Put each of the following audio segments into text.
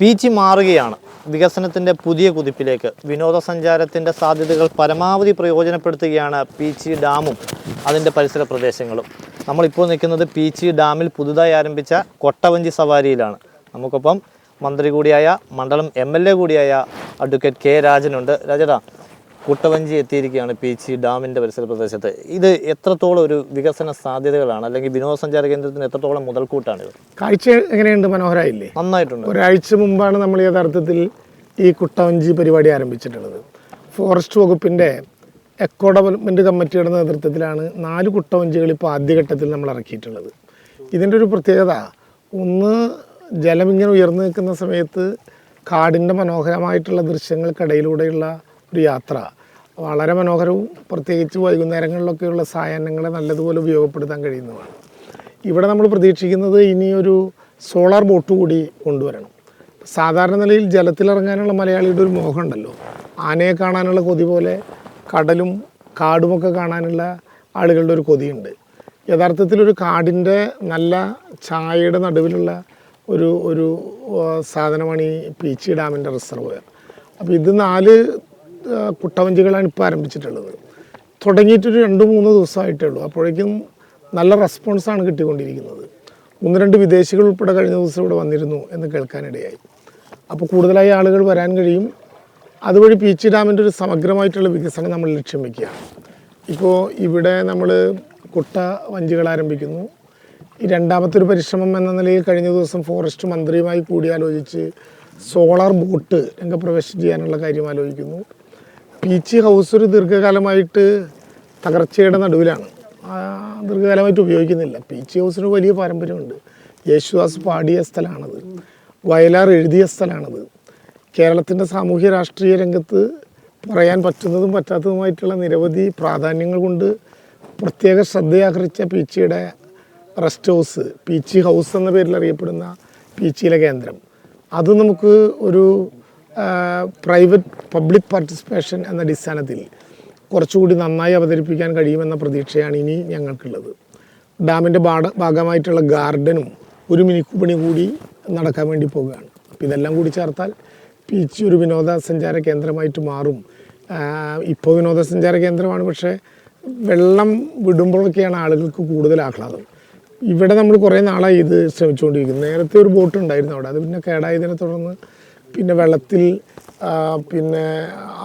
പീച്ചി മാറുകയാണ്. വികസനത്തിന്റെ പുതിയ കുതിപ്പിലേക്ക് വിനോദസഞ്ചാരത്തിന്റെ സാധ്യതകൾ പരമാവധി പ്രയോജനപ്പെടുത്തുകയാണ് പീച്ചി ഡാമും അതിന്റെ പരിസര പ്രദേശങ്ങളും. നമ്മളിപ്പോൾ നിൽക്കുന്നത് പീച്ചി ഡാമിൽ പുതുതായി ആരംഭിച്ച കൊട്ടവഞ്ചി സവാരിയിലാണ്. നമുക്കൊപ്പം മന്ത്രി കൂടിയായ മണ്ഡലം എം എൽ എ കൂടിയായ അഡ്വക്കേറ്റ് കെ രാജനുണ്ട്. രാജടാ കുട്ടവഞ്ചി എത്തിയിരിക്കുകയാണ് പീച്ചി ഡാമിന്റെ പരിസര പ്രദേശത്ത്. ഇത് എത്രത്തോളം ഒരു വികസന സാധ്യതകളാണ്? അല്ലെങ്കിൽ വിനോദസഞ്ചാര കേന്ദ്രത്തിന് എത്രത്തോളം മുതൽക്കൂട്ടാണ് ഇത്? കാഴ്ച എങ്ങനെയുണ്ട് മനോഹരമായില്ലേ നന്നായിട്ടുണ്ട്. ഒരാഴ്ച മുമ്പാണ് നമ്മൾ യഥാർത്ഥത്തിൽ ഈ കുട്ടവഞ്ചി പരിപാടി ആരംഭിച്ചിട്ടുള്ളത്. ഫോറസ്റ്റ് വകുപ്പിന്റെ എക്കോ ഡെവലപ്മെന്റ് കമ്മിറ്റിയുടെ നേതൃത്വത്തിലാണ് നാല് കുട്ടവഞ്ചികൾ ഇപ്പോൾ ആദ്യഘട്ടത്തിൽ നമ്മൾ ഇറക്കിയിട്ടുള്ളത്. ഇതിന്റെ ഒരു പ്രത്യേകത ഒന്ന് ജലം ഇങ്ങനെ ഉയർന്നു നിൽക്കുന്ന സമയത്ത് കാടിന്റെ മനോഹരമായിട്ടുള്ള ദൃശ്യങ്ങൾക്കിടയിലൂടെയുള്ള ഒരു യാത്ര. വളരെ മനോഹരവും പ്രത്യേകിച്ച് വൈകുന്നേരങ്ങളിലൊക്കെയുള്ള സായാഹ്നങ്ങളെ നല്ലതുപോലെ ഉപയോഗപ്പെടുത്താൻ കഴിയുന്നതാണ്. ഇവിടെ നമ്മൾ പ്രതീക്ഷിക്കുന്നത് ഇനിയൊരു സോളാർ ബോട്ട് കൂടി കൊണ്ടുവരണം. സാധാരണ നിലയിൽ ജലത്തിലിറങ്ങാനുള്ള മലയാളിയുടെ ഒരു മോഹമുണ്ടല്ലോ ആനയെ കാണാനുള്ള കൊതി പോലെ കടലും കാടുമൊക്കെ കാണാനുള്ള ആളുകളുടെ ഒരു കൊതിയുണ്ട്. യഥാർത്ഥത്തിൽ ഒരു കാടിന്റെ നല്ല ചായയുടെ നടുവിലുള്ള ഒരു ഒരു സാധനമാണ് ഈ പീച്ചി ഡാമിന്റെ റിസർവോയർ. അപ്പോൾ ഇത് നാല് കുട്ടവഞ്ചികളാണ് ഇപ്പോൾ ആരംഭിച്ചിട്ടുള്ളത്. തുടങ്ങിയിട്ടൊരു രണ്ട് മൂന്ന് ദിവസമായിട്ടേ ഉള്ളൂ. അപ്പോഴേക്കും നല്ല റെസ്പോൺസാണ് കിട്ടിക്കൊണ്ടിരിക്കുന്നത്. ഒന്ന് രണ്ട് വിദേശികൾ ഉൾപ്പെടെ കഴിഞ്ഞ ദിവസം ഇവിടെ വന്നിരുന്നു എന്ന് കേൾക്കാനിടയായി. അപ്പോൾ കൂടുതലായി ആളുകൾ വരാൻ കഴിയും. അതുവഴി പീച്ചി ഡാമിന്റെ ഒരു സമഗ്രമായിട്ടുള്ള വികസനം നമ്മൾ ലക്ഷ്യം വയ്ക്കുകയാണ് ഇപ്പോൾ ഇവിടെ നമ്മൾ കുട്ട വഞ്ചികൾ ആരംഭിക്കുന്നു. ഈ രണ്ടാമത്തെ ഒരു പരിശ്രമം എന്ന നിലയിൽ കഴിഞ്ഞ ദിവസം ഫോറസ്റ്റ് മന്ത്രിയുമായി കൂടിയാലോചിച്ച് സോളാർ ബോട്ട് രംഗപ്രവേശം ചെയ്യാനുള്ള കാര്യം ആലോചിക്കുന്നു. പീച്ചി ഹൗസ് ഒരു ദീർഘകാലമായിട്ട് തകർച്ചയുടെ നടുവിലാണ്. ദീർഘകാലമായിട്ട് ഉപയോഗിക്കുന്നില്ല. പീച്ചി ഹൗസിന് വലിയ പാരമ്പര്യമുണ്ട്. യേശുദാസ് പാടിയ സ്ഥലമാണത്. വയലാർ എഴുതിയ സ്ഥലമാണത്. കേരളത്തിന്റെ സാമൂഹ്യ രാഷ്ട്രീയ രംഗത്ത് പറയാൻ പറ്റുന്നതും പറ്റാത്തതുമായിട്ടുള്ള നിരവധി പ്രാധാന്യങ്ങൾ കൊണ്ട് പ്രത്യേക ശ്രദ്ധയാകർഷിച്ച പീച്ചിയുടെ റെസ്റ്റ് ഹൗസ് പീച്ചി ഹൗസ് എന്ന പേരിൽ അറിയപ്പെടുന്ന പീച്ചിയിലെ കേന്ദ്രം. അത് നമുക്ക് ഒരു പ്രൈവറ്റ് പബ്ലിക് പാർട്ടിസിപ്പേഷൻ എന്ന അടിസ്ഥാനത്തിൽ കുറച്ചുകൂടി നന്നായി അവതരിപ്പിക്കാൻ കഴിയുമെന്ന പ്രതീക്ഷയാണ് ഇനി ഞങ്ങൾക്കുള്ളത്. ഡാമിന്റെ ഭാഗ ഭാഗമായിട്ടുള്ള ഗാർഡനും ഒരു മിനിക്കുപണി കൂടി നടക്കാൻ വേണ്ടി പോവുകയാണ്. അപ്പോൾ ഇതെല്ലാം കൂടി ചേർത്താൽ പീച്ചി ഒരു വിനോദസഞ്ചാര കേന്ദ്രമായിട്ട് മാറും. ഇപ്പോൾ വിനോദസഞ്ചാര കേന്ദ്രമാണ് പക്ഷേ വെള്ളം വിടുമ്പോഴൊക്കെയാണ് ആളുകൾക്ക് കൂടുതൽ ആഹ്ലാദം. ഇവിടെ നമ്മൾ കുറേ നാളായി ഇത് ശ്രമിച്ചുകൊണ്ടിരിക്കുന്നു. നേരത്തെ ഒരു ബോട്ട് ഉണ്ടായിരുന്നു അവിടെ. അത് പിന്നെ കേടായതിനെ തുടർന്ന് പിന്നെ വെള്ളത്തിൽ പിന്നെ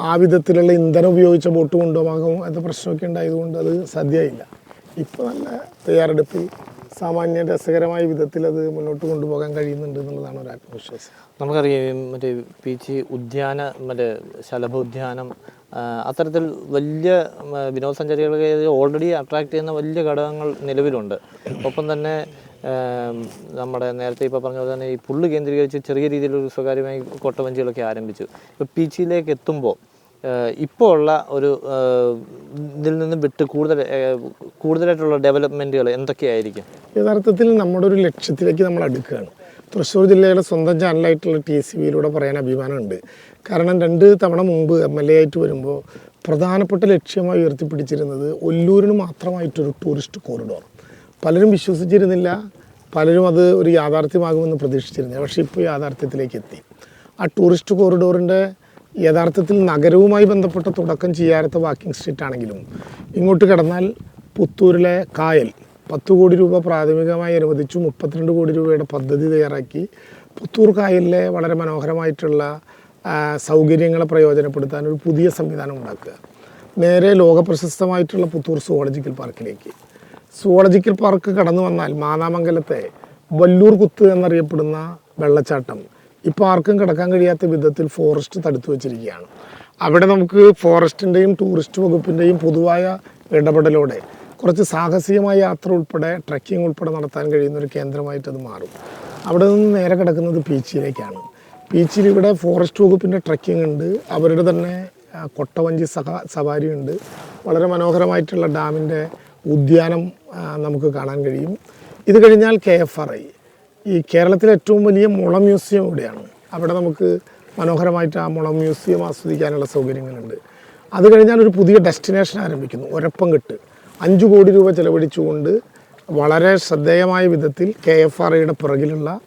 ആ വിധത്തിലുള്ള ഇന്ധനം ഉപയോഗിച്ച ബോട്ട് കൊണ്ടുപോകും അത് പ്രശ്നമൊക്കെ ഉണ്ടായതുകൊണ്ട് അത് സാധ്യമായില്ല. ഇപ്പോൾ നല്ല തയ്യാറെടുപ്പിൽ സാമാന്യ രസകരമായ വിധത്തിൽ അത് മുന്നോട്ട് കൊണ്ടുപോകാൻ കഴിയുന്നുണ്ട് എന്നുള്ളതാണ് ഒരു ആത്മവിശ്വാസം. നമുക്കറിയാം മറ്റേ പീച്ചി ഉദ്യാന മറ്റേ ശലഭ ഉദ്യാനം അത്തരത്തിൽ വലിയ ഉം, വിനോദസഞ്ചാരികളെ ഓൾറെഡി അട്രാക്ട് ചെയ്യുന്ന വലിയ ഘടകങ്ങൾ നിലവിലുണ്ട്. ഒപ്പം തന്നെ നമ്മുടെ നേരത്തെ ഇപ്പോൾ പറഞ്ഞ പോലെ തന്നെ ഈ പുല്ല് കേന്ദ്രീകരിച്ച് ചെറിയ രീതിയിലൊരു സ്വകാര്യമായി കൊട്ടവഞ്ചികളൊക്കെ ആരംഭിച്ചു. ഇപ്പോൾ പീച്ചിയിലേക്ക് എത്തുമ്പോൾ ഇപ്പോൾ ഉള്ള ഒരു ഇതിൽ നിന്ന് വിട്ട് കൂടുതൽ കൂടുതലായിട്ടുള്ള ഡെവലപ്മെന്റുകൾ എന്തൊക്കെയായിരിക്കും? യഥാർത്ഥത്തിൽ നമ്മുടെ ഒരു ലക്ഷ്യത്തിലേക്ക് നമ്മൾ അടുക്കുകയാണ്. തൃശ്ശൂർ ജില്ലയുടെ സ്വന്തം ചാനലായിട്ടുള്ള ടി സി വിയിലൂടെ പറയാൻ അഭിമാനമുണ്ട്. കാരണം രണ്ട് തവണ മുമ്പ് എം എൽ എ ആയിട്ട് വരുമ്പോൾ പ്രധാനപ്പെട്ട ലക്ഷ്യമായി ഉയർത്തിപ്പിടിച്ചിരുന്നത് ഒല്ലൂരിന് മാത്രമായിട്ടൊരു ടൂറിസ്റ്റ് കോറിഡോർ. പലരും വിശ്വസിച്ചിരുന്നില്ല പലരും അത് ഒരു യാഥാർത്ഥ്യമാകുമെന്ന് പ്രതീക്ഷിച്ചിരുന്നില്ല. പക്ഷേ ഇപ്പോൾ യാഥാർത്ഥ്യത്തിലേക്ക് എത്തി. ആ ടൂറിസ്റ്റ് കോറിഡോറിന്റെ യഥാർത്ഥത്തിൽ നഗരവുമായി ബന്ധപ്പെട്ട തുടക്കം ചെയ്യാത്ത വാക്കിംഗ് സ്ട്രീറ്റ് ആണെങ്കിലും ഇങ്ങോട്ട് കടന്നാൽ പുത്തൂരിലെ കായൽ പത്ത് കോടി രൂപ പ്രാഥമികമായി അനുവദിച്ചു മുപ്പത്തിരണ്ട് കോടി രൂപയുടെ പദ്ധതി തയ്യാറാക്കി. പുത്തൂർ കായലിലെ വളരെ മനോഹരമായിട്ടുള്ള സൗകര്യങ്ങളെ പ്രയോജനപ്പെടുത്താൻ ഒരു പുതിയ സംവിധാനം ഉണ്ടാക്കുക. നേരെ ലോകപ്രശസ്തമായിട്ടുള്ള പുത്തൂർ സുവോളജിക്കൽ പാർക്കിലേക്ക്. സുവോളജിക്കൽ പാർക്ക് കടന്നു വന്നാൽ മാനാമംഗലത്തെ വല്ലൂർ കുത്ത് എന്നറിയപ്പെടുന്ന വെള്ളച്ചാട്ടം. ഈ പാർക്കും കിടക്കാൻ കഴിയാത്ത വിധത്തിൽ ഫോറസ്റ്റ് തടുത്തു വച്ചിരിക്കുകയാണ്. അവിടെ നമുക്ക് ഫോറസ്റ്റിന്റെയും ടൂറിസ്റ്റ് വകുപ്പിന്റെയും പൊതുവായ ഇടപെടലോടെ കുറച്ച് സാഹസികമായ യാത്ര ഉൾപ്പെടെ ട്രക്കിംഗ് ഉൾപ്പെടെ നടത്താൻ കഴിയുന്ന ഒരു കേന്ദ്രമായിട്ട് അത് മാറും. അവിടെ നിന്ന് നേരെ കിടക്കുന്നത് പീച്ചിയിലേക്കാണ്. പീച്ചിൽ ഇവിടെ ഫോറസ്റ്റ് വകുപ്പിന്റെ ട്രക്കിംഗ് ഉണ്ട്. അവരുടെ തന്നെ കൊട്ടവഞ്ചി സഹ സവാരി ഉണ്ട്. വളരെ മനോഹരമായിട്ടുള്ള ഡാമിന്റെ ഉദ്യാനം നമുക്ക് കാണാൻ കഴിയും. ഇത് കഴിഞ്ഞാൽ കെ എഫ് ആർ ഐ. ഈ കേരളത്തിലെ ഏറ്റവും വലിയ മുള മ്യൂസിയം ഇവിടെയാണ്. അവിടെ നമുക്ക് മനോഹരമായിട്ട് ആ മുള മ്യൂസിയം ആസ്വദിക്കാനുള്ള സൗകര്യങ്ങളുണ്ട്. അത് കഴിഞ്ഞാൽ ഒരു പുതിയ ഡെസ്റ്റിനേഷൻ ആരംഭിക്കുന്നു ഒരപ്പംകെട്ട്. അഞ്ച് കോടി രൂപ ചെലവഴിച്ചുകൊണ്ട് വളരെ ശ്രദ്ധേയമായ വിധത്തിൽ കെ എഫ് ആർ ഐയുടെ പിറകിലുള്ള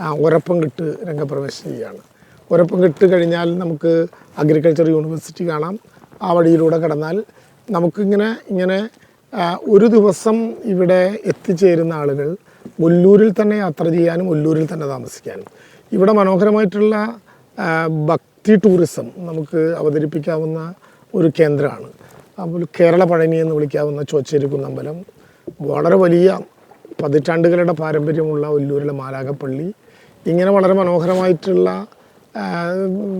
ഒരപ്പം ഒരപ്പംകെട്ട് രംഗപ്രവേശം ചെയ്യുകയാണ്. ഒരപ്പംകെട്ട് കഴിഞ്ഞാൽ നമുക്ക് അഗ്രികൾച്ചർ യൂണിവേഴ്സിറ്റി കാണാം. ആ വഴിയിലൂടെ കടന്നാൽ നമുക്കിങ്ങനെ ഇങ്ങനെ ഒരു ദിവസം ഇവിടെ എത്തിച്ചേരുന്ന ആളുകൾ ഒല്ലൂരിൽ തന്നെ യാത്ര ചെയ്യാനും ഒല്ലൂരിൽ തന്നെ താമസിക്കാനും. ഇവിടെ മനോഹരമായിട്ടുള്ള ഭക്തി ടൂറിസം നമുക്ക് അവതരിപ്പിക്കാവുന്ന ഒരു കേന്ദ്രമാണ്. അപ്പോൾ കേരള പഴനി എന്ന് വിളിക്കാവുന്ന ചോച്ചേരി കുന്നമ്പലം വളരെ വലിയ പതിറ്റാണ്ടുകളുടെ പാരമ്പര്യമുള്ള ഒല്ലൂരിലെ മാലാകപ്പള്ളി ഇങ്ങനെ വളരെ മനോഹരമായിട്ടുള്ള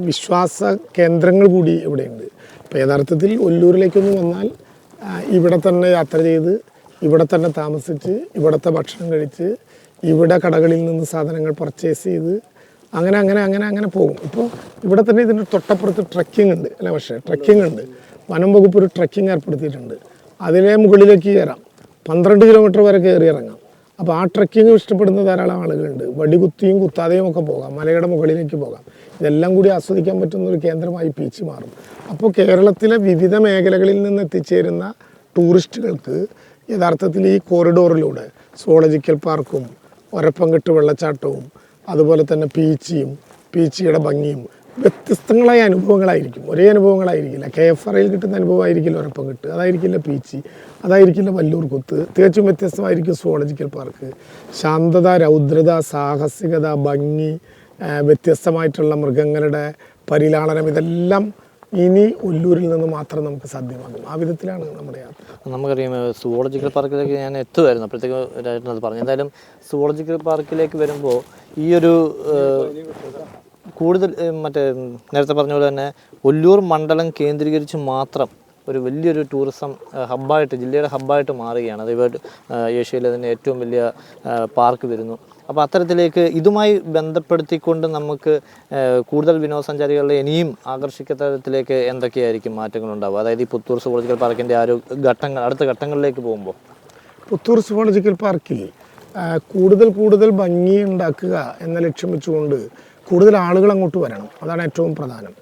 വിശ്വാസ കേന്ദ്രങ്ങൾ കൂടി ഇവിടെയുണ്ട്. അപ്പോൾ യഥാർത്ഥത്തിൽ ഒല്ലൂരിലേക്കൊന്ന് വന്നാൽ ഇവിടെ തന്നെ യാത്ര ചെയ്ത് ഇവിടെ തന്നെ താമസിച്ച് ഇവിടുത്തെ ഭക്ഷണം കഴിച്ച് ഇവിടെ കടകളിൽ നിന്ന് സാധനങ്ങൾ പർച്ചേസ് ചെയ്ത് അങ്ങനെ അങ്ങനെ അങ്ങനെ അങ്ങനെ പോകും. ഇപ്പോൾ ഇവിടെ തന്നെ ഇതിന്റെ തൊട്ടപ്പുറത്ത് ട്രക്കിംഗ് ഉണ്ട്. അല്ല പക്ഷേ ട്രക്കിംഗ് ഉണ്ട്. വനം വകുപ്പ് ഒരു ട്രക്കിംഗ് ഏർപ്പെടുത്തിയിട്ടുണ്ട്. അതിലെ മുകളിലേക്ക് കയറാം. പന്ത്രണ്ട് കിലോമീറ്റർ വരെ കയറി ഇറങ്ങാം. അപ്പോൾ ആ ട്രക്കിംഗ് ഇഷ്ടപ്പെടുന്ന ധാരാളം ആളുകളുണ്ട്. വടികുത്തിയും കുത്താതെയും ഒക്കെ പോകാം. മലയുടെ മുകളിലേക്ക് പോകാം. ഇതെല്ലാം കൂടി ആസ്വദിക്കാൻ പറ്റുന്ന ഒരു കേന്ദ്രമായി പീച്ച് മാറും. അപ്പോൾ കേരളത്തിലെ വിവിധ മേഖലകളിൽ നിന്ന് എത്തിച്ചേരുന്ന ടൂറിസ്റ്റുകൾക്ക് യഥാർത്ഥത്തിൽ ഈ കോറിഡോറിലൂടെ സോളജിക്കൽ പാർക്കും ഒരപ്പംകെട്ട് വെള്ളച്ചാട്ടവും അതുപോലെ തന്നെ പീച്ചിയും പീച്ചിയുടെ ഭംഗിയും വ്യത്യസ്തങ്ങളായ അനുഭവങ്ങളായിരിക്കും. ഒരേ അനുഭവങ്ങളായിരിക്കില്ല. കെ എഫ് ആറിൽ കിട്ടുന്ന അനുഭവമായിരിക്കില്ല ഒരപ്പം കിട്ടുക അതായിരിക്കില്ല പീച്ചി. അതായിരിക്കില്ല വല്ലൂർ കുത്ത്. തികച്ചും വ്യത്യസ്തമായിരിക്കും സുവോളജിക്കൽ പാർക്ക് ശാന്തത രൗദ്രത സാഹസികത ഭംഗി വ്യത്യസ്തമായിട്ടുള്ള മൃഗങ്ങളുടെ പരിലാളനം ഇതെല്ലാം ഇനി ഒല്ലൂരിൽ നിന്ന് മാത്രം നമുക്ക് സാധ്യമാകും. ആ വിധത്തിലാണ് നമ്മുടെ യാത്ര. നമുക്കറിയാം സുവോളജിക്കൽ പാർക്കിലേക്ക് ഞാൻ എത്തുമായിരുന്നു അപ്പോഴത്തേക്ക് അത് പറഞ്ഞു. എന്തായാലും സുവോളജിക്കൽ പാർക്കിലേക്ക് വരുമ്പോൾ ഈ ഒരു കൂടുതൽ മറ്റേ നേരത്തെ പറഞ്ഞ പോലെ തന്നെ ഒല്ലൂർ മണ്ഡലം കേന്ദ്രീകരിച്ച് മാത്രം ഒരു വലിയൊരു ടൂറിസം ഹബ്ബായിട്ട് ജില്ലയുടെ ഹബ്ബായിട്ട് മാറുകയാണ്. ഏഹ്, ഏഷ്യയിലെ തന്നെ ഏറ്റവും വലിയ പാർക്ക് വരുന്നു. അപ്പോൾ അത്തരത്തിലേക്ക് ഇതുമായി ബന്ധപ്പെടുത്തിക്കൊണ്ട് നമുക്ക് കൂടുതൽ വിനോദസഞ്ചാരികളെ ഇനിയും ആകർഷിക്കത്തരത്തിലേക്ക് എന്തൊക്കെയായിരിക്കും മാറ്റങ്ങൾ ഉണ്ടാവുക? അതായത് ഈ പുത്തൂർ സുവോളജിക്കൽ പാർക്കിന്റെ ആ ഒരു ഘട്ടങ്ങൾ അടുത്ത ഘട്ടങ്ങളിലേക്ക് പോകുമ്പോൾ. പുത്തൂർ സുവോളജിക്കൽ പാർക്കിൽ കൂടുതൽ കൂടുതൽ ഭംഗി ഉണ്ടാക്കുക എന്ന ലക്ഷ്യം വെച്ചുകൊണ്ട് കൂടുതൽ ആളുകൾ അങ്ങോട്ട് വരണം. അതാണ് ഏറ്റവും പ്രധാനം.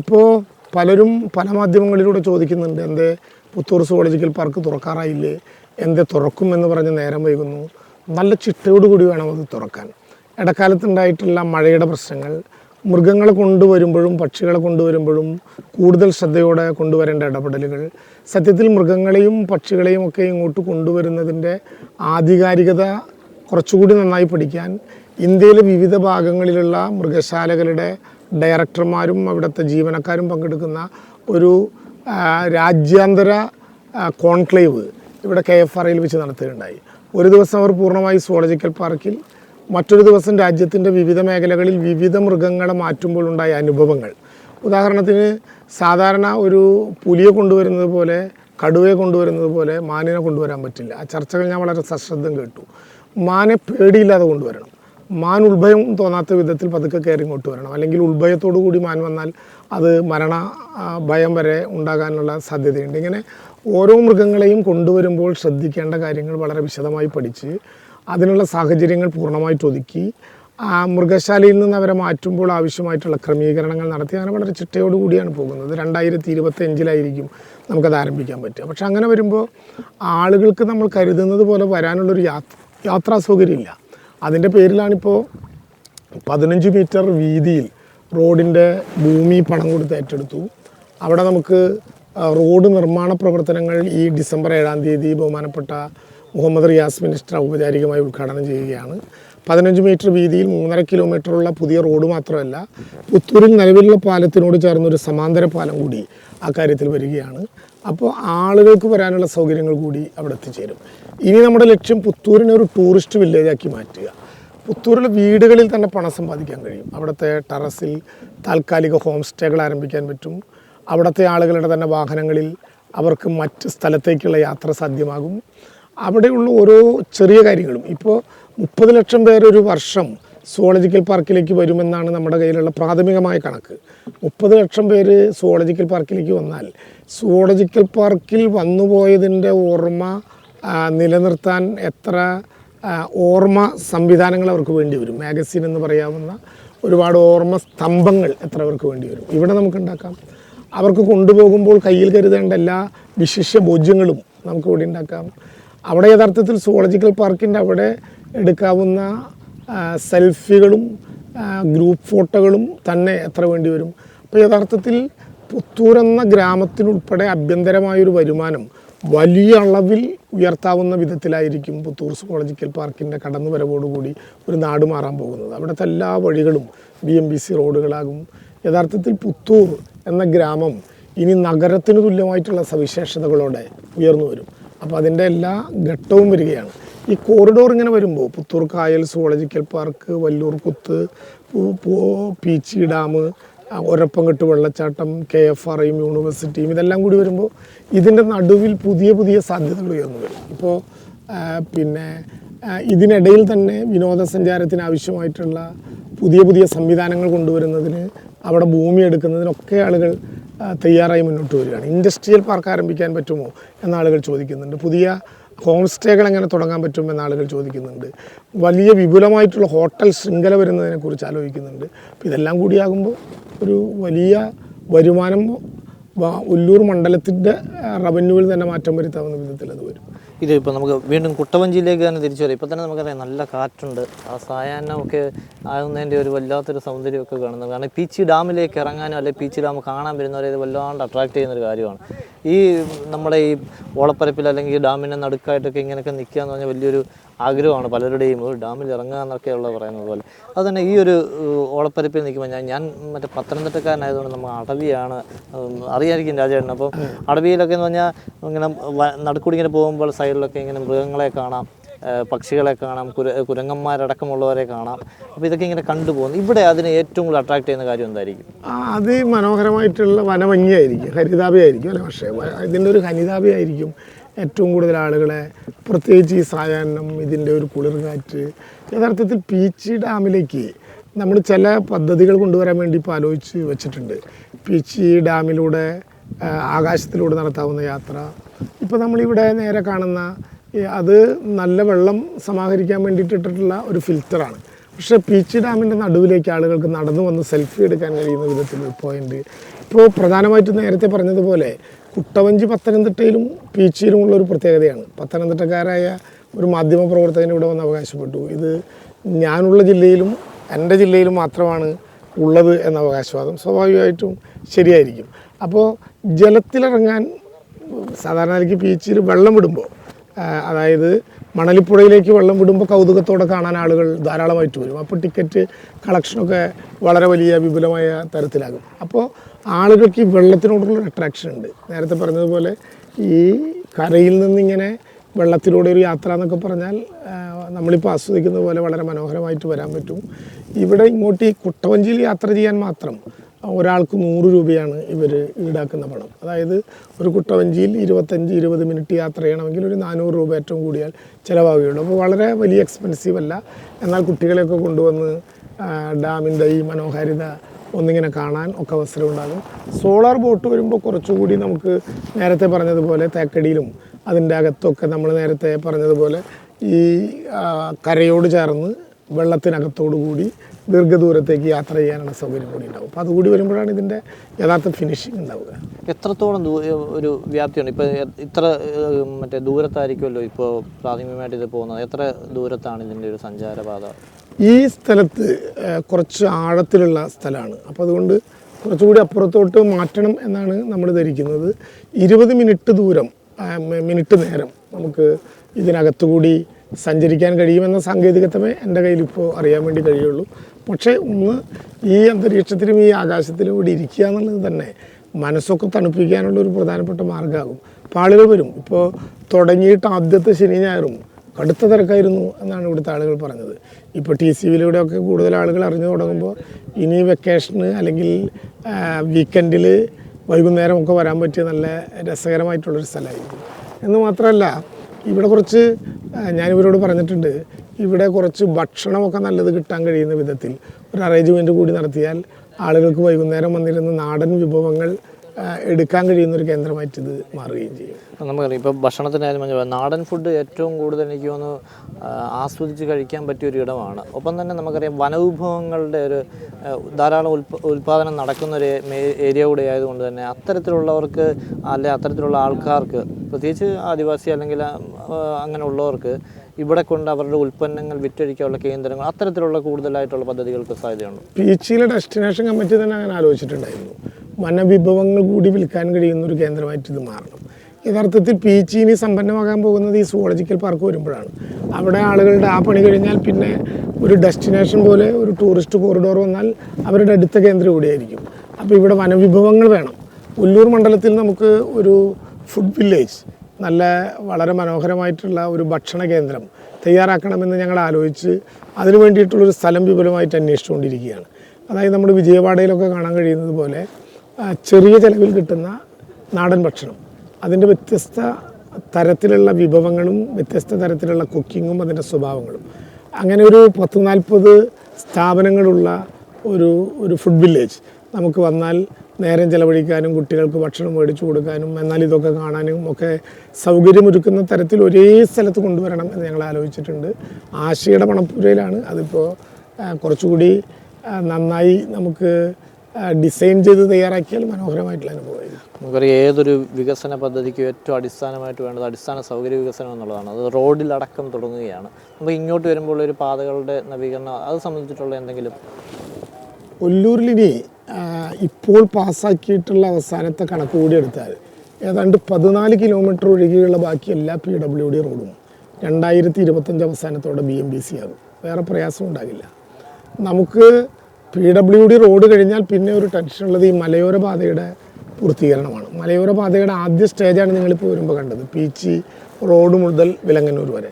ഇപ്പോൾ പലരും പല മാധ്യമങ്ങളിലൂടെ ചോദിക്കുന്നുണ്ട് എന്തേ പുത്തൂർ സുവോളജിക്കൽ പാർക്ക് തുറക്കാറായില്ലേ? എന്തേ തുറക്കും എന്ന് പറഞ്ഞ് നേരം വൈകുന്നു. നല്ല ചിട്ടയോട് കൂടി വേണം അത് തുറക്കാൻ. ഇടക്കാലത്തുണ്ടായിട്ടുള്ള മഴയുടെ പ്രശ്നങ്ങൾ മൃഗങ്ങളെ കൊണ്ടുവരുമ്പോഴും പക്ഷികളെ കൊണ്ടുവരുമ്പോഴും കൂടുതൽ ശ്രദ്ധയോടെ കൊണ്ടുവരേണ്ട ഇടപെടലുകൾ സത്യത്തിൽ മൃഗങ്ങളെയും പക്ഷികളെയും ഒക്കെ ഇങ്ങോട്ട് കൊണ്ടുവരുന്നതിന്റെ ആധികാരികത കുറച്ചുകൂടി നന്നായി പഠിക്കാൻ ഇന്ത്യയിലെ വിവിധ ഭാഗങ്ങളിലുള്ള മൃഗശാലകളുടെ ഡയറക്ടർമാരും അവിടുത്തെ ജീവനക്കാരും പങ്കെടുക്കുന്ന ഒരു രാജ്യാന്തര കോൺക്ലേവ് ഇവിടെ കെ എഫ് ആർ വെച്ച് നടത്തുകയുണ്ടായി. ഒരു ദിവസം അവർ പൂർണമായി സുവോളജിക്കൽ പാർക്കിൽ മറ്റൊരു ദിവസം രാജ്യത്തിന്റെ വിവിധ മേഖലകളിൽ വിവിധ മൃഗങ്ങളെ മാറ്റുമ്പോൾ ഉണ്ടായ അനുഭവങ്ങൾ. ഉദാഹരണത്തിന് സാധാരണ ഒരു പുലിയെ കൊണ്ടുവരുന്നത് പോലെ കടുവയെ കൊണ്ടുവരുന്നത് പോലെ മാനിനെ കൊണ്ടുവരാൻ പറ്റില്ല. ആ ചർച്ചകൾ ഞാൻ വളരെ സശ്രദ്ധം കേട്ടു. മാനെ പേടിയില്ലാതെ കൊണ്ടുവരണം. മാൻ ഉത്ഭയം തോന്നാത്ത വിധത്തിൽ പതുക്കെ കയറി ഇങ്ങോട്ട് വരണം. അല്ലെങ്കിൽ ഉത്ഭയത്തോടു കൂടി മാൻ വന്നാൽ അത് മരണ ഭയം വരെ ഉണ്ടാകാനുള്ള സാധ്യതയുണ്ട്. ഇങ്ങനെ ഓരോ മൃഗങ്ങളെയും കൊണ്ടുവരുമ്പോൾ ശ്രദ്ധിക്കേണ്ട കാര്യങ്ങൾ വളരെ വിശദമായി പഠിച്ച് അതിനുള്ള സാഹചര്യങ്ങൾ പൂർണമായിട്ട് ഒതുക്കി ആ മൃഗശാലയിൽ നിന്ന് അവരെ മാറ്റുമ്പോൾ ആവശ്യമായിട്ടുള്ള ക്രമീകരണങ്ങൾ നടത്തി. അങ്ങനെ വളരെ ചിട്ടയോട് കൂടിയാണ് പോകുന്നത്. രണ്ടായിരത്തി ഇരുപത്തി അഞ്ചിലായിരിക്കും നമുക്കത് ആരംഭിക്കാൻ പറ്റുക. പക്ഷെ അങ്ങനെ വരുമ്പോൾ ആളുകൾക്ക് നമ്മൾ കരുതുന്നത് പോലെ വരാനുള്ളൊരു യാത്ര യാത്രാ സൗകര്യമില്ല. അതിന്റെ പേരിലാണിപ്പോൾ പതിനഞ്ച് മീറ്റർ വീതിയിൽ റോഡിന്റെ ഭൂമി പണം കൊടുത്ത് ഏറ്റെടുത്തു. അവിടെ നമുക്ക് റോഡ് നിർമ്മാണ പ്രവർത്തനങ്ങൾ ഈ ഡിസംബർ ഏഴാം തീയതി ബഹുമാനപ്പെട്ട മുഹമ്മദ് റിയാസ് മിനിസ്റ്റർ ഔപചാരികമായി ഉദ്ഘാടനം ചെയ്യുകയാണ്. പതിനഞ്ച് മീറ്റർ വീതിയിൽ മൂന്നര കിലോമീറ്ററുള്ള പുതിയ റോഡ് മാത്രമല്ല പുത്തൂരിൽ നിലവിലുള്ള പാലത്തിനോട് ചേർന്നൊരു സമാന്തര പാലം കൂടി ആ കാര്യത്തിൽ വരികയാണ്. അപ്പോൾ ആളുകൾക്ക് വരാനുള്ള സൗകര്യങ്ങൾ കൂടി അവിടെ എത്തിച്ചേരും. ഇനി നമ്മുടെ ലക്ഷ്യം പുത്തൂരിനെ ഒരു ടൂറിസ്റ്റ് വില്ലേജാക്കി മാറ്റുക. പുത്തൂരിലെ വീടുകളിൽ തന്നെ പണം സമ്പാദിക്കാൻ കഴിയും. അവിടുത്തെ ടെറസിൽ താൽക്കാലിക ഹോം സ്റ്റേകൾ ആരംഭിക്കാൻ പറ്റും. അവിടുത്തെ ആളുകളുടെ തന്നെ വാഹനങ്ങളിൽ അവർക്ക് മറ്റ് സ്ഥലത്തേക്കുള്ള യാത്ര സാധ്യമാകും. അവിടെയുള്ള ഓരോ ചെറിയ കാര്യങ്ങളും. ഇപ്പോൾ മുപ്പത് ലക്ഷം പേർ ഒരു വർഷം സുവോളജിക്കൽ പാർക്കിലേക്ക് വരുമെന്നാണ് നമ്മുടെ കയ്യിലുള്ള പ്രാഥമികമായ കണക്ക്. മുപ്പത് ലക്ഷം പേര് സുവോളജിക്കൽ പാർക്കിലേക്ക് വന്നാൽ സുവോളജിക്കൽ പാർക്കിൽ വന്നുപോയതിന്റെ ഓർമ്മ നിലനിർത്താൻ എത്ര ഓർമ്മ സംവിധാനങ്ങൾ അവർക്ക് വേണ്ടി വരും. മാഗസിൻ എന്ന് പറയാവുന്ന ഒരുപാട് ഓർമ്മ സ്തംഭങ്ങൾ എത്ര അവർക്ക് വേണ്ടി വരും. ഇവിടെ നമുക്ക് ഉണ്ടാക്കാം. അവർക്ക് കൊണ്ടുപോകുമ്പോൾ കയ്യിൽ കരുതേണ്ട എല്ലാ വിശിഷ്യ ഭോജ്യങ്ങളും നമുക്ക് ഇവിടെ ഉണ്ടാക്കാം. അവിടെ യഥാർത്ഥത്തിൽ സുവോളജിക്കൽ പാർക്കിന്റെ അവിടെ എടുക്കാവുന്ന സെൽഫികളും ഗ്രൂപ്പ് ഫോട്ടോകളും തന്നെ എത്ര വേണ്ടി വരും? അപ്പോൾ യഥാർത്ഥത്തിൽ പുത്തൂർ എന്ന ഗ്രാമത്തിനുൾപ്പെടെ ആഭ്യന്തരമായൊരു വരുമാനം വലിയ അളവിൽ ഉയർത്താവുന്ന വിധത്തിലായിരിക്കും പുത്തൂർ സുക്കോളജിക്കൽ പാർക്കിന്റെ കടന്നുവരവോടുകൂടി ഒരു നാട് മാറാൻ പോകുന്നത്. അവിടുത്തെ എല്ലാ വഴികളും ബി എം ബി സി റോഡുകളാകും. യഥാർത്ഥത്തിൽ പുത്തൂർ എന്ന ഗ്രാമം ഇനി നഗരത്തിന് തുല്യമായിട്ടുള്ള സവിശേഷതകളോടെ ഉയർന്നു വരും. അപ്പോൾ അതിന്റെ എല്ലാ ഘട്ടവും വരികയാണ്. ഈ കോറിഡോർ ഇങ്ങനെ വരുമ്പോൾ പുത്തൂർ കായൽ സുവോളജിക്കൽ പാർക്ക് വല്ലൂർ കുത്ത് പീച്ചി ഡാം ഒരപ്പം ഒരപ്പംകെട്ട് വെള്ളച്ചാട്ടം കെ എഫ് ആർ ഐയും യൂണിവേഴ്സിറ്റിയും ഇതെല്ലാം കൂടി വരുമ്പോൾ ഇതിന്റെ നടുവിൽ പുതിയ പുതിയ സാധ്യതകൾ ഉയർന്നു വരും. ഇപ്പോൾ പിന്നെ ഇതിനിടയിൽ തന്നെ വിനോദസഞ്ചാരത്തിന് ആവശ്യമായിട്ടുള്ള പുതിയ പുതിയ സംവിധാനങ്ങൾ കൊണ്ടുവരുന്നതിന് അവിടെ ഭൂമി എടുക്കുന്നതിനൊക്കെ ആളുകൾ തയ്യാറായി മുന്നോട്ട് വരികയാണ്. ഇൻഡസ്ട്രിയൽ പാർക്ക് ആരംഭിക്കാൻ പറ്റുമോ? എന്ന ആളുകൾ ചോദിക്കുന്നുണ്ട്. പുതിയ ഹോം സ്റ്റേകൾ എങ്ങനെ തുടങ്ങാൻ പറ്റും എന്ന് ആളുകൾ ചോദിക്കുന്നുണ്ട്. വലിയ വിപുലമായിട്ടുള്ള ഹോട്ടൽ ശൃംഖല വരുന്നതിനെക്കുറിച്ച് ആലോചിക്കുന്നുണ്ട്. അപ്പോൾ ഇതെല്ലാം കൂടിയാകുമ്പോൾ ഒരു വലിയ വരുമാനം ഉല്ലൂർ മണ്ഡലത്തിന്റെ റവന്യൂവിൽ തന്നെ മാറ്റം വരുത്താവുന്ന വിധത്തിൽ അത് വരും. ഇത് ഇപ്പോൾ നമുക്ക് വീണ്ടും കുട്ടവഞ്ചിയിലേക്ക് തന്നെ തിരിച്ചു വരാം. ഇപ്പോൾ തന്നെ നമുക്കറിയാം നല്ല കാറ്റുണ്ട്. ആ സായാഹ്നമൊക്കെ ആകുന്നതിന്റെ ഒരു വല്ലാത്തൊരു സൗന്ദര്യമൊക്കെ കാണുന്നത്. കാരണം പീച്ചി ഡാമിലേക്ക് ഇറങ്ങാനോ അല്ലെങ്കിൽ പീച്ചി ഡാം കാണാൻ വരുന്നവരെ ഇത് വല്ലാണ്ട് അട്രാക്ട് ചെയ്യുന്ന ഒരു കാര്യമാണ്. ഈ നമ്മുടെ ഈ ഓളപ്പരപ്പിൽ അല്ലെങ്കിൽ ഡാമിന്റെ നടുക്കായിട്ടൊക്കെ ഇങ്ങനെയൊക്കെ നിൽക്കുക എന്ന് പറഞ്ഞാൽ വലിയൊരു ആഗ്രഹമാണ് പലരുടെയും ഒരു ഡാമിൽ ഇറങ്ങുക എന്നൊക്കെയുള്ള പറയുന്നത് പോലെ. അത് തന്നെ ഈ ഒരു ഓളപ്പരപ്പിൽ നിൽക്കുമ്പോൾ ഞാൻ ഞാൻ മറ്റേ പത്തനംതിട്ടക്കാരനായതുകൊണ്ട് നമ്മൾ അടവിയാണ് അറിയായിരിക്കും രാജേട്ടൻ. അപ്പം അടവിയിലൊക്കെ എന്ന് പറഞ്ഞാൽ ഇങ്ങനെ നടുക്കൂടി ഇങ്ങനെ പോകുമ്പോൾ സൈഡിലൊക്കെ ഇങ്ങനെ മൃഗങ്ങളെ കാണാം പക്ഷികളെ കാണാം കുര കുരങ്ങന്മാരടക്കമുള്ളവരെ കാണാം. അപ്പോൾ ഇതൊക്കെ ഇങ്ങനെ കണ്ടുപോകുന്നു ഇവിടെ അതിനെ ഏറ്റവും കൂടുതൽ അട്രാക്ട് ചെയ്യുന്ന കാര്യം എന്തായിരിക്കും? അതിമനോഹരമായിട്ടുള്ള അത് മനോഹരമായിട്ടുള്ള വനഭംഗിയായിരിക്കും ഹരിതാപിയായിരിക്കും അല്ലെ? പക്ഷേ ഇതിന്റെ ഒരു ഹരിതാഭയായിരിക്കും ഏറ്റവും കൂടുതൽ ആളുകളെ പ്രത്യേകിച്ച് ഈ സായാഹ്നം ഇതിന്റെ ഒരു കുളിർകാറ്റ് യഥാർത്ഥത്തിൽ പീച്ചി ഡാമിലേക്ക് നമ്മൾ ചില പദ്ധതികൾ കൊണ്ടുവരാൻ വേണ്ടി ഇപ്പോൾ ആലോചിച്ച് വെച്ചിട്ടുണ്ട്. പീച്ചി ഡാമിലൂടെ ആകാശത്തിലൂടെ നടത്താവുന്ന യാത്ര. ഇപ്പോൾ നമ്മളിവിടെ നേരെ കാണുന്ന അത് നല്ല വെള്ളം സമാഹരിക്കാൻ വേണ്ടിയിട്ടിട്ടുള്ള ഒരു ഫിൽറ്ററാണ്. പക്ഷേ പീച്ചി ഡാമിന്റെ നടുവിലേക്ക് ആളുകൾക്ക് നടന്നു വന്ന് സെൽഫി എടുക്കാൻ കഴിയുന്ന വിധത്തിലൊരു പോയിന്റ് ഇപ്പോൾ പ്രധാനമായിട്ടും നേരത്തെ പറഞ്ഞതുപോലെ കുട്ടവഞ്ചി പത്തനംതിട്ടയിലും പീച്ചിയിലുമുള്ള ഒരു പ്രത്യേകതയാണ്. പത്തനംതിട്ടക്കാരായ ഒരു മാധ്യമ പ്രവർത്തകൻ ഇവിടെ വന്ന് അവകാശപ്പെട്ടു. ഇത് ഞാനുള്ള ജില്ലയിലും എന്റെ ജില്ലയിലും മാത്രമാണ് ഉള്ളത് എന്ന അവകാശവാദം സ്വാഭാവികമായിട്ടും ശരിയായിരിക്കും. അപ്പോൾ ജലത്തിലിറങ്ങാൻ സാധാരണ നിലയ്ക്ക് ബീച്ചിൽ വെള്ളം വിടുമ്പോൾ അതായത് മണലിപ്പുഴയിലേക്ക് വെള്ളം വിടുമ്പോൾ കൗതുകത്തോടെ കാണാൻ ആളുകൾ ധാരാളമായിട്ട് വരും. അപ്പോൾ ടിക്കറ്റ് കളക്ഷനൊക്കെ വളരെ വലിയ വിപുലമായ തരത്തിലാകും. അപ്പോൾ ആളുകൾക്ക് ഈ വെള്ളത്തിനോടുള്ള അട്രാക്ഷൻ ഉണ്ട്. നേരത്തെ പറഞ്ഞതുപോലെ ഈ കരയിൽ നിന്നിങ്ങനെ വെള്ളത്തിലൂടെ ഒരു യാത്ര എന്നൊക്കെ പറഞ്ഞാൽ നമ്മളിപ്പോൾ ആസ്വദിക്കുന്ന പോലെ വളരെ മനോഹരമായിട്ട് വരാൻ പറ്റും. ഇവിടെ ഇങ്ങോട്ട് ഈ കുട്ടവഞ്ചിയിൽ യാത്ര ചെയ്യാൻ മാത്രം ഒരാൾക്ക് നൂറ് രൂപയാണ് ഇവർ ഈടാക്കുന്ന പണം. അതായത് ഒരു കുട്ടവഞ്ചിയിൽ ഇരുപത്തഞ്ച് ഇരുപത് മിനിറ്റ് യാത്ര ചെയ്യണമെങ്കിൽ ഒരു നാനൂറ് രൂപ ഏറ്റവും കൂടിയാൽ ചിലവാകുകയുള്ളൂ. അപ്പോൾ വളരെ വലിയ എക്സ്പെൻസീവ് അല്ല. എന്നാൽ കുട്ടികളെയൊക്കെ കൊണ്ടുവന്ന് ഡാമിന്റെ ഈ മനോഹാരിത ഒന്നിങ്ങനെ കാണാൻ ഒക്കെ അവസരം ഉണ്ടാകും സോളാർ ബോട്ട് വരുമ്പോൾ കുറച്ചുകൂടി നമുക്ക് നേരത്തെ പറഞ്ഞതുപോലെ തേക്കടിയിലും അതിന്റെ അകത്തൊക്കെ നമ്മൾ നേരത്തെ പറഞ്ഞതുപോലെ ഈ കരയോട് ചേർന്ന് വെള്ളത്തിനകത്തോടു കൂടി ദീർഘദൂരത്തേക്ക് യാത്ര ചെയ്യാനുള്ള സൗകര്യം കൂടി ഉണ്ടാവും. അപ്പോൾ അതുകൂടി വരുമ്പോഴാണ് ഇതിന്റെ യഥാർത്ഥ ഫിനിഷിംഗ് ഉണ്ടാവുക. എത്രത്തോളം ഒരു വ്യാപ്തിയുണ്ട്? ഇപ്പോൾ ഇത്ര മറ്റേ ദൂരത്തായിരിക്കുമല്ലോ ഇപ്പോൾ പ്രാഥമികമായിട്ട് ഇത് പോകുന്നത്. എത്ര ദൂരത്താണ് ഇതിന്റെ ഒരു സഞ്ചാരപാത? ഈ സ്ഥലത്ത് കുറച്ച് ആഴത്തിലുള്ള സ്ഥലമാണ്. അപ്പോൾ അതുകൊണ്ട് കുറച്ചുകൂടി അപ്പുറത്തോട്ട് മാറ്റണം എന്നാണ് നമ്മൾ ധരിക്കുന്നത്. ഇരുപത് മിനിറ്റ് ദൂരം മിനിറ്റ് നേരം നമുക്ക് ഇതിനകത്തുകൂടി സഞ്ചരിക്കാൻ കഴിയുമെന്ന സാങ്കേതികത്വമേ എന്റെ കയ്യിൽ ഇപ്പോൾ അറിയാൻ വേണ്ടി കഴിയുള്ളൂ. പക്ഷേ ഒന്ന് ഈ അന്തരീക്ഷത്തിലും ഈ ആകാശത്തിലും ഇവിടെ ഇരിക്കുക എന്നുള്ളത് തന്നെ മനസ്സൊക്കെ തണുപ്പിക്കാനുള്ള ഒരു പ്രധാനപ്പെട്ട മാർഗമാകും. അപ്പോൾ ആളുകൾ വരും. ഇപ്പോൾ തുടങ്ങിയിട്ട് ആദ്യത്തെ ശനി ഞായറും കടുത്ത തിരക്കായിരുന്നു എന്നാണ് ഇവിടുത്തെ ആളുകൾ പറഞ്ഞത്. ഇപ്പോൾ ടി സി വിയിലൂടെയൊക്കെ കൂടുതൽ ആളുകൾ അറിഞ്ഞു തുടങ്ങുമ്പോൾ ഇനി വെക്കേഷന് അല്ലെങ്കിൽ വീക്കെൻഡിൽ വൈകുന്നേരമൊക്കെ വരാൻ പറ്റിയ നല്ല രസകരമായിട്ടുള്ളൊരു സ്ഥലമായിരിക്കും. എന്ന് മാത്രമല്ല ഇവിടെ കുറച്ച് ഞാൻ ഇവരോട് പറഞ്ഞിട്ടുണ്ട് ഇവിടെ കുറച്ച് ഭക്ഷണമൊക്കെ നല്ലത് കിട്ടാൻ കഴിയുന്ന വിധത്തിൽ. ഒരു അറേഞ്ച്മെന്റ് കൂടി നടത്തിയാൽ ആളുകൾക്ക് വൈകുന്നേരം വന്നിരുന്ന നാടൻ വിഭവങ്ങൾ എടുക്കാൻ കഴിയുന്ന ഒരു കേന്ദ്രമായിട്ട് ഇത് മാറുകയും ചെയ്യും. നമുക്കറിയാം ഇപ്പോൾ ഭക്ഷണത്തിനായാലും മതി, നാടൻ ഫുഡ് ഏറ്റവും കൂടുതൽ എനിക്ക് ആ, ആസ്വദിച്ച് കഴിക്കാൻ പറ്റിയ ഒരു ഇടമാണ്. ഒപ്പം തന്നെ നമുക്കറിയാം വനവിഭവങ്ങളുടെ ഒരു ധാരാളം ഉൽപ ഉൽപ്പാദനം നടക്കുന്ന ഒരു ഏരിയ കൂടെ ആയതുകൊണ്ട് തന്നെ അത്തരത്തിലുള്ളവർക്ക് അല്ലെ അത്തരത്തിലുള്ള ആൾക്കാർക്ക് പ്രത്യേകിച്ച് ആദിവാസി അല്ലെങ്കിൽ അങ്ങനെയുള്ളവർക്ക് ഇവിടെ കൊണ്ട് അവരുടെ ഉൽപ്പന്നങ്ങൾ വിറ്റഴിക്കാനുള്ള കേന്ദ്രങ്ങൾ അത്തരത്തിലുള്ള കൂടുതലായിട്ടുള്ള പദ്ധതികൾക്ക് സാധ്യതയുണ്ട്. പീച്ചിയിലെ ഡെസ്റ്റിനേഷൻ കമ്മിറ്റി തന്നെ അങ്ങനെ ആലോചിച്ചിട്ടുണ്ടായിരുന്നു. വനവിഭവങ്ങൾ കൂടി വിൽക്കാൻ കഴിയുന്ന ഒരു കേന്ദ്രമായിട്ട് ഇത് മാറണം. യഥാർത്ഥത്തിൽ പി ചീനി സമ്പന്നമാകാൻ പോകുന്നത് ഈ സുവോളജിക്കൽ പാർക്ക് വരുമ്പോഴാണ്. അവിടെ ആളുകളുടെ ആ പണി കഴിഞ്ഞാൽ പിന്നെ ഒരു ഡെസ്റ്റിനേഷൻ പോലെ ഒരു ടൂറിസ്റ്റ് കോറിഡോർ വന്നാൽ അവരുടെ അടുത്ത കേന്ദ്രം ഇവിടെയായിരിക്കും. അപ്പോൾ ഇവിടെ വനവിഭവങ്ങൾ വേണം. ഉല്ലൂർ മണ്ഡലത്തിൽ നമുക്ക് ഒരു ഫുഡ് വില്ലേജ് നല്ല വളരെ മനോഹരമായിട്ടുള്ള ഒരു ഭക്ഷണ കേന്ദ്രം തയ്യാറാക്കണമെന്ന് ഞങ്ങൾ ആലോചിച്ച് അതിനു വേണ്ടിയിട്ടുള്ളൊരു സ്ഥലം വിപുലമായിട്ട് അന്വേഷിച്ചുകൊണ്ടിരിക്കുകയാണ്. അതായത് നമ്മുടെ വിജയവാഡയിലൊക്കെ കാണാൻ കഴിയുന്നത് പോലെ ചെറിയ ചിലവിൽ കിട്ടുന്ന നാടൻ ഭക്ഷണം. അതിന്റെ വ്യത്യസ്ത തരത്തിലുള്ള വിഭവങ്ങളും വ്യത്യസ്ത തരത്തിലുള്ള കുക്കിങ്ങും അതിന്റെ സ്വഭാവങ്ങളും. അങ്ങനെ ഒരു പത്ത് നാൽപ്പത് സ്ഥാപനങ്ങളുള്ള ഒരു ഒരു ഫുഡ് വില്ലേജ് നമുക്ക് വന്നാൽ നേരം ചിലവഴിക്കാനും കുട്ടികൾക്ക് ഭക്ഷണം മേടിച്ചു കൊടുക്കാനും എന്നാൽ ഇതൊക്കെ കാണാനും ഒക്കെ സൗകര്യമൊരുക്കുന്ന തരത്തിൽ ഒരേ സ്ഥലത്ത് കൊണ്ടുവരണം എന്ന് ഞങ്ങൾ ആലോചിച്ചിട്ടുണ്ട്. ആശയുടെ മണപ്പുരയിലാണ്. അതിപ്പോൾ കുറച്ചുകൂടി നന്നായി നമുക്ക് ഡിസൈൻ ചെയ്ത് തയ്യാറാക്കിയാൽ മനോഹരമായിട്ടുള്ള അനുഭവമായിരിക്കും. നമുക്കറിയാം ഏതൊരു വികസന പദ്ധതിക്ക് ഏറ്റവും അടിസ്ഥാനമായിട്ട് വേണ്ടത് അടിസ്ഥാന സൗകര്യ വികസനം എന്നുള്ളതാണ്. അത് റോഡിലടക്കം തുടങ്ങുകയാണ്. നമുക്ക് ഇങ്ങോട്ട് വരുമ്പോൾ ഒരു പാതകളുടെ നവീകരണം അത് സംബന്ധിച്ചിട്ടുള്ള എന്തെങ്കിലും? ഒല്ലൂരിലിനി ഇപ്പോൾ പാസ്സാക്കിയിട്ടുള്ള അവസാനത്തെ കണക്ക് കൂടി എടുത്താൽ ഏതാണ്ട് പതിനാല് കിലോമീറ്റർ ഒഴികെയുള്ള ബാക്കി എല്ലാ പി ഡബ്ല്യു ഡി റോഡും രണ്ടായിരത്തി ഇരുപത്തഞ്ച് അവസാനത്തോടെ ബി എം ബി സി ആകും. വേറെ പ്രയാസം ഉണ്ടാകില്ല നമുക്ക് പി ഡബ്ല്യു ഡി റോഡ് കഴിഞ്ഞാൽ പിന്നെ ഒരു ടെൻഷൻ ഉള്ളത് ഈ മലയോര പാതയുടെ പൂർത്തീകരണമാണ്. മലയോര പാതയുടെ ആദ്യ സ്റ്റേജാണ് നിങ്ങളിപ്പോൾ വരുമ്പോൾ കണ്ടത്. പീച്ചി റോഡ് മുതൽ വിലങ്ങന്നൂർ വരെ.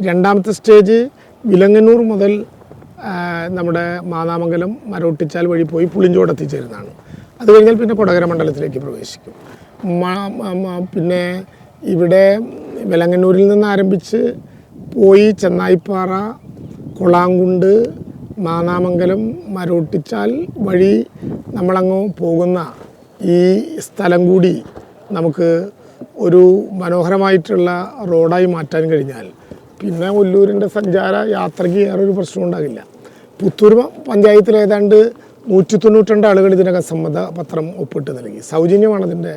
രണ്ടാമത്തെ സ്റ്റേജ് വിലങ്ങന്നൂർ മുതൽ നമ്മുടെ മാതാമംഗലം മരോട്ടിച്ചാൽ വഴി പോയി പുളിഞ്ചോട് എത്തിച്ചേരുന്നതാണ്. അത് കഴിഞ്ഞാൽ പിന്നെ കൊടകര മണ്ഡലത്തിലേക്ക് പ്രവേശിക്കും. പിന്നെ ഇവിടെ വിലങ്ങന്നൂരിൽ നിന്ന് ആരംഭിച്ച് പോയി ചെന്നായിപ്പാറ കൊളാങ്കുണ്ട് മാനാമംഗലം മരോട്ടിച്ചാൽ വഴി നമ്മളങ്ങ് പോകുന്ന ഈ സ്ഥലം കൂടി നമുക്ക് ഒരു മനോഹരമായിട്ടുള്ള റോഡായി മാറ്റാൻ കഴിഞ്ഞാൽ പിന്നെ ഒല്ലൂരിന്റെ സഞ്ചാര യാത്രയ്ക്ക് ഏറെ ഒരു പ്രശ്നം ഉണ്ടാകില്ല. പുത്തൂർ പഞ്ചായത്തിൽ ഏതാണ്ട് നൂറ്റി തൊണ്ണൂറ്റിരണ്ട് ആളുകൾ ഇതിനകം സമ്മത പത്രം ഒപ്പിട്ട് നൽകി. സൗജന്യമാണ് അതിന്റെ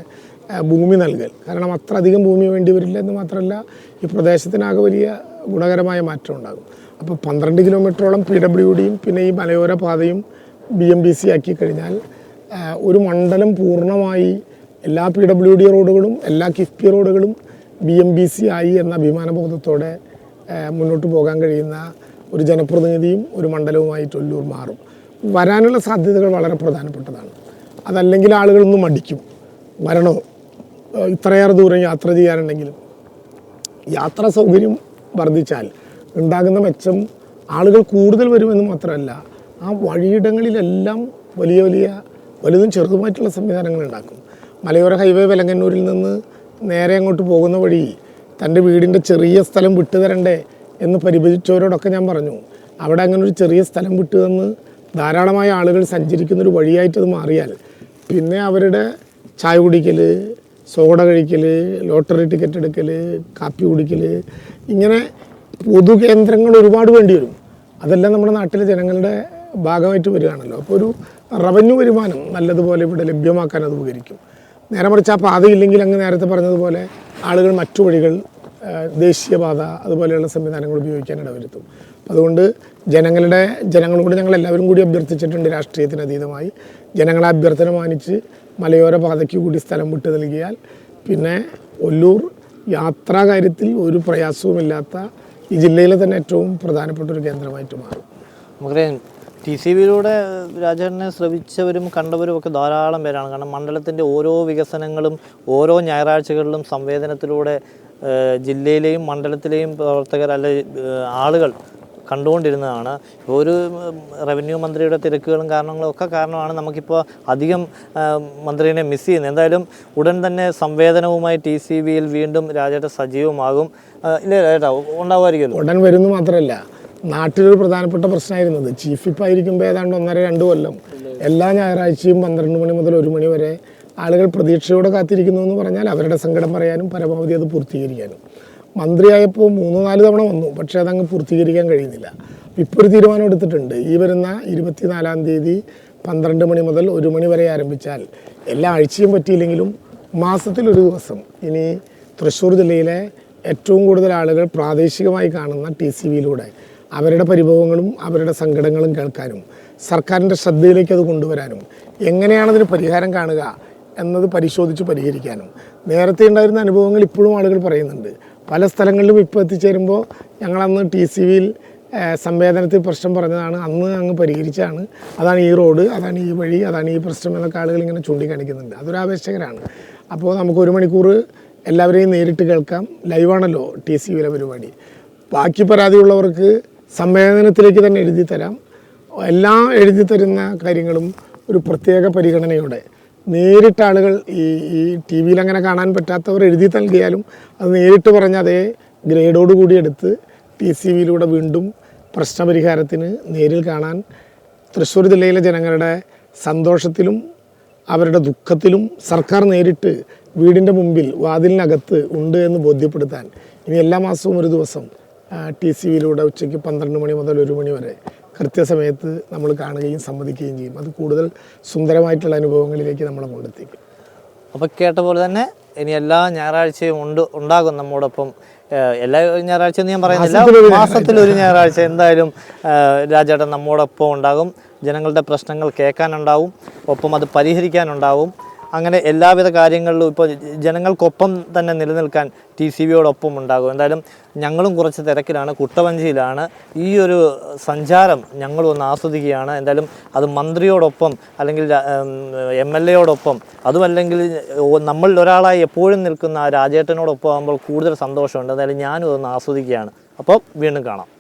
ഭൂമി നൽകൽ. കാരണം അത്ര അധികം ഭൂമി വേണ്ടി വരില്ല എന്ന് മാത്രമല്ല ഈ പ്രദേശത്തിനാകെ വലിയ ഗുണകരമായ മാറ്റം ഉണ്ടാകും. അപ്പോൾ പന്ത്രണ്ട് കിലോമീറ്ററോളം പി ഡബ്ല്യു ഡിയും പിന്നെ ഈ മലയോര പാതയും ബി എം ബി സി ആക്കി കഴിഞ്ഞാൽ ഒരു മണ്ഡലം പൂർണമായി എല്ലാ പി ഡബ്ല്യു ഡി റോഡുകളും എല്ലാ കിഫ്ബി റോഡുകളും ബി എം ബി സി ആയി എന്ന അഭിമാനബോധത്തോടെ മുന്നോട്ട് പോകാൻ കഴിയുന്ന ഒരു ജനപ്രതിനിധിയും ഒരു മണ്ഡലവുമായി ഒല്ലൂർ മാറും. വരാനുള്ള സാധ്യതകൾ വളരെ പ്രധാനപ്പെട്ടതാണ്. അതല്ലെങ്കിൽ ആളുകളൊന്നും മടിക്കും. വരണോ? ഇത്രയേറെ ദൂരം യാത്ര ചെയ്യാനുണ്ടെങ്കിലും യാത്രാ സൗകര്യം വർദ്ധിച്ചാൽ ഉണ്ടാകുന്ന മെച്ചം ആളുകൾ കൂടുതൽ വരുമെന്ന് മാത്രമല്ല ആ വഴിയിടങ്ങളിലെല്ലാം വലിയ വലിയ വലുതും ചെറുതുമായിട്ടുള്ള സംവിധാനങ്ങൾ ഉണ്ടാക്കും. മലയോര ഹൈവേ വെലങ്ങന്നൂരിൽ നിന്ന് നേരെ അങ്ങോട്ട് പോകുന്ന വഴി തന്റെ വീടിന്റെ ചെറിയ സ്ഥലം വിട്ടു തരണ്ടേ എന്ന് പരിഭജിച്ചവരോടൊക്കെ ഞാൻ പറഞ്ഞു. അവിടെ അങ്ങനെ ഒരു ചെറിയ സ്ഥലം വിട്ടു തന്ന് ധാരാളമായ ആളുകൾ സഞ്ചരിക്കുന്ന ഒരു വഴിയായിട്ട് അത് മാറിയാൽ പിന്നെ അവരുടെ ചായ കുടിക്കൽ സോഡ കഴിക്കൽ ലോട്ടറി ടിക്കറ്റ് എടുക്കൽ കാപ്പി കുടിക്കൽ ഇങ്ങനെ പൊതുകേന്ദ്രങ്ങൾ ഒരുപാട് വേണ്ടി വരും. അതെല്ലാം നമ്മുടെ നാട്ടിലെ ജനങ്ങളുടെ ഭാഗമായിട്ട് വരികയാണല്ലോ. അപ്പോൾ ഒരു റവന്യൂ വരുമാനം നല്ലതുപോലെ ഇവിടെ ലഭ്യമാക്കാൻ അത് ഉപകരിക്കും. നേരെ മറിച്ച് ആ പാതയില്ലെങ്കിൽ അങ്ങ് നേരത്തെ പറഞ്ഞതുപോലെ ആളുകൾ മറ്റു വഴികൾ ദേശീയപാത അതുപോലെയുള്ള സംവിധാനങ്ങൾ ഉപയോഗിക്കാൻ ഇടവരുത്തും. അതുകൊണ്ട് ജനങ്ങളുടെ ജനങ്ങളോട് ഞങ്ങൾ എല്ലാവരും കൂടി അഭ്യർത്ഥിച്ചിട്ടുണ്ട് രാഷ്ട്രീയത്തിന് അതീതമായി. ജനങ്ങളെ അഭ്യർത്ഥന മാനിച്ച് മലയോര പാതയ്ക്ക് കൂടി സ്ഥലം വിട്ടു നൽകിയാൽ പിന്നെ ഒല്ലൂർ യാത്രാ കാര്യത്തിൽ ഒരു പ്രയാസവുമില്ലാത്ത ഈ ജില്ലയിലെ തന്നെ ഏറ്റവും പ്രധാനപ്പെട്ട ഒരു കേന്ദ്രമായിട്ട് മാറും. നമുക്കറിയാം ടി സി ബിയിലൂടെ രാജേട്ടനെ ശ്രവിച്ചവരും കണ്ടവരും ഒക്കെ ധാരാളം പേരാണ്. കാരണം മണ്ഡലത്തിന്റെ ഓരോ വികസനങ്ങളും ഓരോ ഞായറാഴ്ചകളിലും സംവേദനത്തിലൂടെ ജില്ലയിലെയും മണ്ഡലത്തിലെയും പ്രവർത്തകർ അല്ലെ ആളുകൾ കണ്ടുകൊണ്ടിരുന്നതാണ്. ഒരു റവന്യൂ മന്ത്രിയുടെ തിരക്കുകളും കാരണങ്ങളും ഒക്കെ കാരണമാണ് നമുക്കിപ്പോൾ അധികം മന്ത്രിനെ മിസ് ചെയ്യുന്നത്. എന്തായാലും ഉടൻ തന്നെ സംവേദനവുമായി ടി സി ബിയിൽ വീണ്ടും രാജേട്ട സജീവമാകും. ഇല്ല ചേട്ടാ ഉണ്ടാവുമായിരിക്കുമല്ലോ. ഉടൻ വരുന്നു മാത്രമല്ല നാട്ടിലൊരു പ്രധാനപ്പെട്ട പ്രശ്നമായിരുന്നത് ചീഫ് വിപ്പ് ആയിരിക്കുമ്പോൾ ഏതാണ്ട് ഒന്നര രണ്ട് കൊല്ലം. എല്ലാ ഞായറാഴ്ചയും പന്ത്രണ്ട് മണി മുതൽ ഒരു മണി വരെ ആളുകൾ പ്രതീക്ഷയോടെ കാത്തിരിക്കുന്നു എന്ന് പറഞ്ഞാൽ അവരുടെ സങ്കടം പറയാനും പരമാവധി അത് പൂർത്തീകരിക്കാനും. മന്ത്രിയായപ്പോൾ മൂന്ന് നാല് തവണ വന്നു. പക്ഷേ അതങ്ങ് പൂർത്തീകരിക്കാൻ കഴിയുന്നില്ല. ഇപ്പോൾ ഒരു തീരുമാനം എടുത്തിട്ടുണ്ട്. ഈ വരുന്ന ഇരുപത്തിനാലാം തീയതി പന്ത്രണ്ട് മണി മുതൽ ഒരു മണി വരെ ആരംഭിച്ചാൽ എല്ലാ ആഴ്ചയും പറ്റിയില്ലെങ്കിലും മാസത്തിലൊരു ദിവസം. ഇനി തൃശ്ശൂർ ജില്ലയിലെ ഏറ്റവും കൂടുതൽ ആളുകൾ പ്രാദേശികമായി കാണുന്ന ടി സി വിയിലൂടെ അവരുടെ പരിഭവങ്ങളും അവരുടെ സങ്കടങ്ങളും കേൾക്കാനും സർക്കാരിന്റെ ശ്രദ്ധയിലേക്ക് അത് കൊണ്ടുവരാനും എങ്ങനെയാണ് അതിന് പരിഹാരം കാണുക എന്നത് പരിശോധിച്ച് പരിഹരിക്കാനും നേരത്തെ ഉണ്ടായിരുന്ന അനുഭവങ്ങൾ ഇപ്പോഴും ആളുകൾ പറയുന്നുണ്ട്. പല സ്ഥലങ്ങളിലും ഇപ്പോൾ എത്തിച്ചേരുമ്പോൾ ഞങ്ങളന്ന് ടി സി വിയിൽ സംവേദനത്തിൽ പ്രശ്നം പറഞ്ഞതാണ്. അന്ന് അങ്ങ് പരിഹരിച്ചാണ് അതാണ് ഈ റോഡ് അതാണ് ഈ വഴി അതാണ് ഈ പ്രശ്നം എന്നൊക്കെ ആളുകൾ ഇങ്ങനെ ചൂണ്ടിക്കാണിക്കുന്നുണ്ട്. അതൊരു ആവേശകരമാണ് അപ്പോൾ നമുക്ക് ഒരു മണിക്കൂർ എല്ലാവരെയും നേരിട്ട് കേൾക്കാം. ലൈവാണല്ലോ ടി സി വിയിലെ പരിപാടി. ബാക്കി പരാതിയുള്ളവർക്ക് സംവേദനത്തിലേക്ക് തന്നെ എഴുതി തരാം. എല്ലാം എഴുതി തരുന്ന കാര്യങ്ങളും ഒരു പ്രത്യേക പരിഗണനയോടെ നേരിട്ട് ആളുകൾ ഈ ഈ ടി വിയിൽ അങ്ങനെ കാണാൻ പറ്റാത്തവർ എഴുതി നൽകിയാലും അത് നേരിട്ട് പറഞ്ഞ അതേ ഗ്രേഡോട് കൂടി എടുത്ത് ടി സി വിയിലൂടെ വീണ്ടും പ്രശ്നപരിഹാരത്തിന് നേരിൽ കാണാൻ തൃശ്ശൂർ ജില്ലയിലെ ജനങ്ങളുടെ സന്തോഷത്തിലും അവരുടെ ദുഃഖത്തിലും സർക്കാർ നേരിട്ട് വീടിന്റെ മുമ്പിൽ വാതിലിനകത്ത് ഉണ്ട് എന്ന് ബോധ്യപ്പെടുത്താൻ ഇനി എല്ലാ മാസവും ഒരു ദിവസം ടി സി വിയിലൂടെ ഉച്ചയ്ക്ക് പന്ത്രണ്ട് മണി മുതൽ ഒരു മണി വരെ കൃത്യസമയത്ത് നമ്മൾ കാണുകയും സമ്മതിക്കുകയും ചെയ്യും. അത് കൂടുതൽ സുന്ദരമായിട്ടുള്ള അനുഭവങ്ങളിലേക്ക് നമ്മളെ കൊണ്ടെത്തിക്കും. അപ്പോൾ കേട്ട പോലെ തന്നെ ഇനി എല്ലാ ഞായറാഴ്ചയും ഉണ്ട് ഉണ്ടാകും നമ്മോടൊപ്പം. എല്ലാ ഞായറാഴ്ച എന്ന് ഞാൻ പറയുന്നില്ല. മാസത്തിൽ ഒരു ഞായറാഴ്ച എന്തായാലും രാജേട്ടൻ നമ്മോടൊപ്പം ഉണ്ടാകും. ജനങ്ങളുടെ പ്രശ്നങ്ങൾ കേൾക്കാനുണ്ടാവും. ഒപ്പം അത് പരിഹരിക്കാനുണ്ടാവും. അങ്ങനെ എല്ലാവിധ കാര്യങ്ങളിലും ഇപ്പോൾ ജനങ്ങൾക്കൊപ്പം തന്നെ നിലനിൽക്കാൻ ടി സി ബിയോടൊപ്പം ഉണ്ടാകും. എന്തായാലും ഞങ്ങളും കുറച്ച് തിരക്കിലാണ്. കുട്ടവഞ്ചിയിലാണ്. ഈ ഒരു സഞ്ചാരം ഞങ്ങളും ഒന്ന് ആസ്വദിക്കുകയാണ്. എന്തായാലും അത് മന്ത്രിയോടൊപ്പം അല്ലെങ്കിൽ എം എൽ എയോടൊപ്പം അതുമല്ലെങ്കിൽ നമ്മളിൽ ഒരാളായി എപ്പോഴും നിൽക്കുന്ന ആ രാജേട്ടനോടൊപ്പം ആകുമ്പോൾ കൂടുതൽ സന്തോഷമുണ്ട്. എന്തായാലും ഞാനും അതൊന്ന് ആസ്വദിക്കുകയാണ്. അപ്പോൾ വീണ്ടും കാണാം.